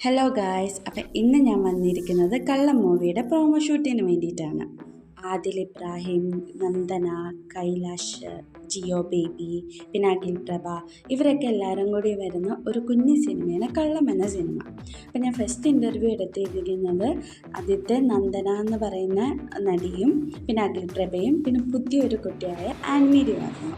Hello guys അപ്പം ഇന്ന് ഞാൻ വന്നിരിക്കുന്നത് കള്ളം മൂവിയുടെ പ്രൊമോ ഷൂട്ടിന് വേണ്ടിയിട്ടാണ്. ആദിൽ ഇബ്രാഹിം നന്ദന കൈലാഷ് ജിയോ ബേബി പിന്നെ അഖിൽ പ്രഭ ഇവരൊക്കെ എല്ലാവരും കൂടി വരുന്ന ഒരു കുഞ്ഞു സിനിമയാണ് കള്ളം എന്ന സിനിമ. അപ്പം ഞാൻ ഫസ്റ്റ് ഇന്റർവ്യൂ എടുത്തിരിക്കുന്നത് ആദ്യത്തെ നന്ദന എന്ന് പറയുന്ന നടിയും പിന്നെ അഖിൽ പ്രഭയും പിന്നെ പുതിയൊരു കുട്ടിയായ ആൻമീരിയുമായിരുന്നു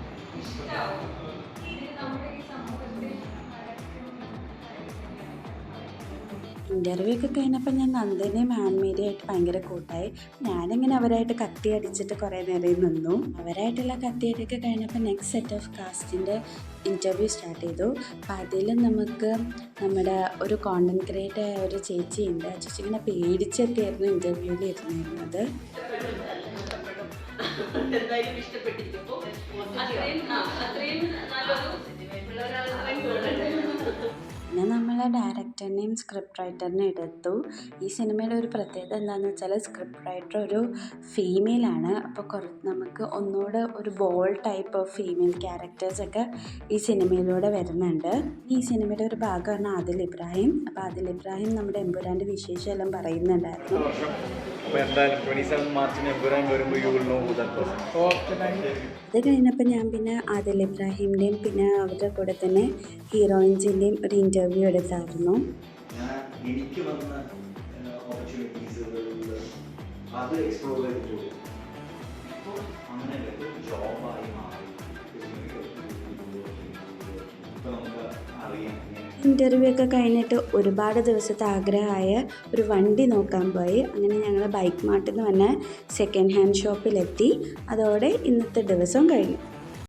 ഇന്റർവ്യൂ ഒക്കെ കഴിഞ്ഞപ്പോൾ ഞാൻ നന്ദനെയും ആൻമേരിയായിട്ട് ഭയങ്കര കൂട്ടായി. ഞാനിങ്ങനെ അവരായിട്ട് കത്തി അടിച്ചിട്ട് കുറേ നേരം നിന്നു. അവരായിട്ടുള്ള കത്തിയടിയൊക്കെ കഴിഞ്ഞപ്പോൾ നെക്സ്റ്റ് സെറ്റ് ഓഫ് കാസ്റ്റിന്റെ ഇന്റർവ്യൂ സ്റ്റാർട്ട് ചെയ്തു. അപ്പോൾ അതിൽ നമുക്ക് നമ്മുടെ ഒരു കോണ്ടന്റ് ക്രിയേറ്റർ ആയ ഒരു ചേച്ചിയുണ്ട്. ആ ചേച്ചി ഇങ്ങനെ പേടിച്ചൊക്കെയായിരുന്നു ഇന്റർവ്യൂവിൽ ഇരുന്നിരുന്നത്. നമ്മൾ ഡയറക്ടറിനെയും സ്ക്രിപ്റ്റ് റൈറ്ററിനെയും എടുത്തു. ഈ സിനിമയിലെ ഒരു പ്രത്യേകത എന്താണെന്ന് വെച്ചാൽ സ്ക്രിപ്റ്റ് റൈറ്റർ ഒരു ഫീമെയിലാണ് അപ്പോൾ കുറ നമുക്ക് ഒന്നുകൂടെ ഒരു ബോൾ ടൈപ്പ് ഓഫ് ഫീമെയിൽ ക്യാരക്ടേഴ്സൊക്കെ ഈ സിനിമയിലൂടെ വരുന്നുണ്ട്. ഈ സിനിമയുടെ ഒരു ഭാഗമാണ് ആദിൽ ഇബ്രാഹിം. അപ്പോൾ ആദിൽ ഇബ്രാഹിം നമ്മുടെ എമ്പുരാന്റെ വിശേഷമെല്ലാം പറയുന്നുണ്ടായിരുന്നു. അപ്പോൾ എന്തായാലും ട്വന്റി സെവൻ മാർച്ചിന് എമ്പുരാൻ വരുമ്പോൾ you will know who that person അത് കഴിഞ്ഞപ്പോൾ ഞാൻ പിന്നെ ആദിൽ ഇബ്രാഹിമിന്റെയും പിന്നെ അവരുടെ കൂടെ തന്നെ ഹീറോയിൻസിന്റെയും ഒരു ഇന്റർവ്യൂ എടുത്തായിരുന്നു ഞാൻ എനിക്ക് വന്ന ഓപ്പർച്യൂണിറ്റീസുകളിൽ അത് എക്സ്പ്ലോർ ചെയ്തിട്ടുള്ളൂ. ഇപ്പോൾ അങ്ങനെയല്ല ഇപ്പോൾ ജോബായി മാറി. ഇപ്പോൾ നമുക്ക് അറിയാം. ഇന്റർവ്യൂ ഒക്കെ കഴിഞ്ഞിട്ട് ഒരുപാട് ദിവസത്തെ ആഗ്രഹമായ ഒരു വണ്ടി നോക്കാൻ പോയി. അങ്ങനെ ഞങ്ങൾ ബൈക്ക് മാർട്ടിൽ നിന്ന് വന്ന സെക്കൻഡ് ഹാൻഡ് ഷോപ്പിലെത്തി അതോടെ ഇന്നത്തെ ദിവസം കഴിഞ്ഞു.